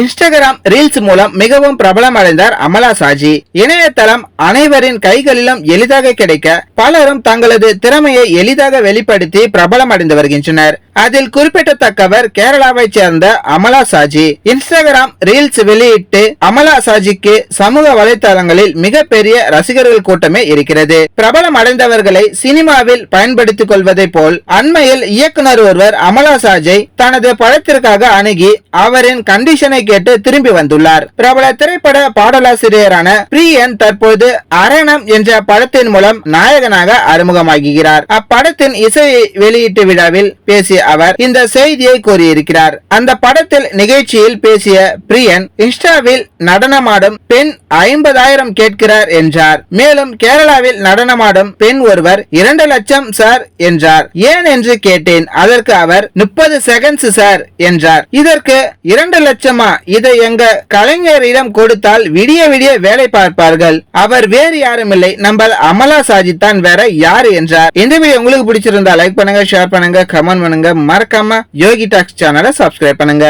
Instagram reels மூலம் மிகவும் பிரபலமடைந்தார் அமலா சாஜி. இணையதளம் அனைவரின் கைகளிலும் எளிதாக கிடைக்க பலரும் தங்களது திறமையை எளிதாக வெளிப்படுத்தி பிரபலமடைந்து வருகின்றனர். அதில் குறிப்பிடத்தக்கவர் கேரளாவைச் சேர்ந்த அமலா சாஜி. இன்ஸ்டாகிராம் ரீல்ஸ் வெளியிட்டு அமலா சாஜிக்கு சமூக வலைதளங்களில் மிகப்பெரிய ரசிகர்கள் கூட்டமே இருக்கிறது. பிரபலம் அடைந்தவர்களை சினிமாவில் பயன்படுத்திக் கொள்வதை போல் அண்மையில் இயக்குனர் ஒருவர் அமலா சாஜை தனது படத்திற்காக அணுகி அவரின் கண்டிஷனை கேட்டு திரும்பி வந்துள்ளார். பிரபல திரைப்பட பாடலாசிரியரான பிரியன் தற்போது அரணம் என்ற படத்தின் மூலம் நாயகனாக அறிமுகமாகிறார் அப்படத்தின் இசை வெளியீட்டு விழாவில் பேசிய அவர் இந்த செய்தியை கூறியிருக்கிறார். அந்த படத்தில் நிகழ்ச்சியில் பேசிய பிரியன் இன்ஸ்டாவில் நடனமாடும் பெண் ஐம்பதாயிரம் கேட்கிறார் என்றார். மேலும் கேரளாவில் நடனமாடும் பெண் ஒருவர் இரண்டு லட்சம் சார் என்றார். ஏன் என்று கேட்டேன் அதற்கு அவர் முப்பது செகண்ட்ஸ் சார் என்றார். இதற்கு இரண்டு லட்சமா? இதை எங்க கலைஞரிடம் கொடுத்தால் விடிய விடிய வேலை பார்ப்பார்கள். அவர் வேறு யாரும் இல்லை. நம்ம அமலா சாஜித் தான் வேற யாரு என்றார். இந்த வீடியோ உங்களுக்கு பிடிச்சிருந்தா லைக் பண்ணுங்க ஷேர் பண்ணுங்க கமெண்ட் பண்ணுங்க. மறக்காம யோகி டாக்ஸ் சேனலை சப்ஸ்கிரைப் பண்ணுங்க.